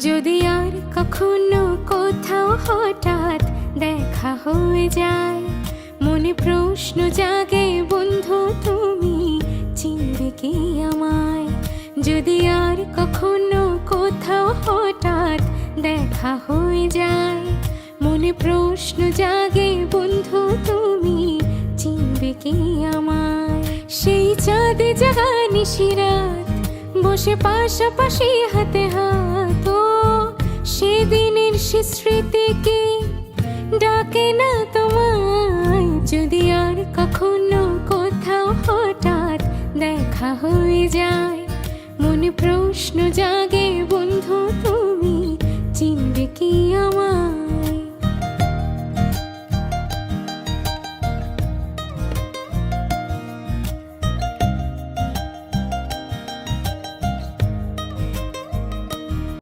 যদি আর কখনো কোথাও হঠাৎ দেখা হয়ে যায়, মনে প্রশ্ন জাগে, বন্ধু, তুমি চিনবে কি আমায়? যদি আর কখনো কোথাও হঠাৎ দেখা হয়ে যায়, মনে প্রশ্ন জাগে, বন্ধু, তুমি চিনবে কি আমায়? সেই চাঁদে জাগানি শিরাত বসে পাশাপাশি হাতে হাত সে ডাকে না তোমায়? যদি আর কখনো কোথাও হঠাৎ দেখা হয়ে যায়, মনে প্রশ্ন জাগে, বন্ধু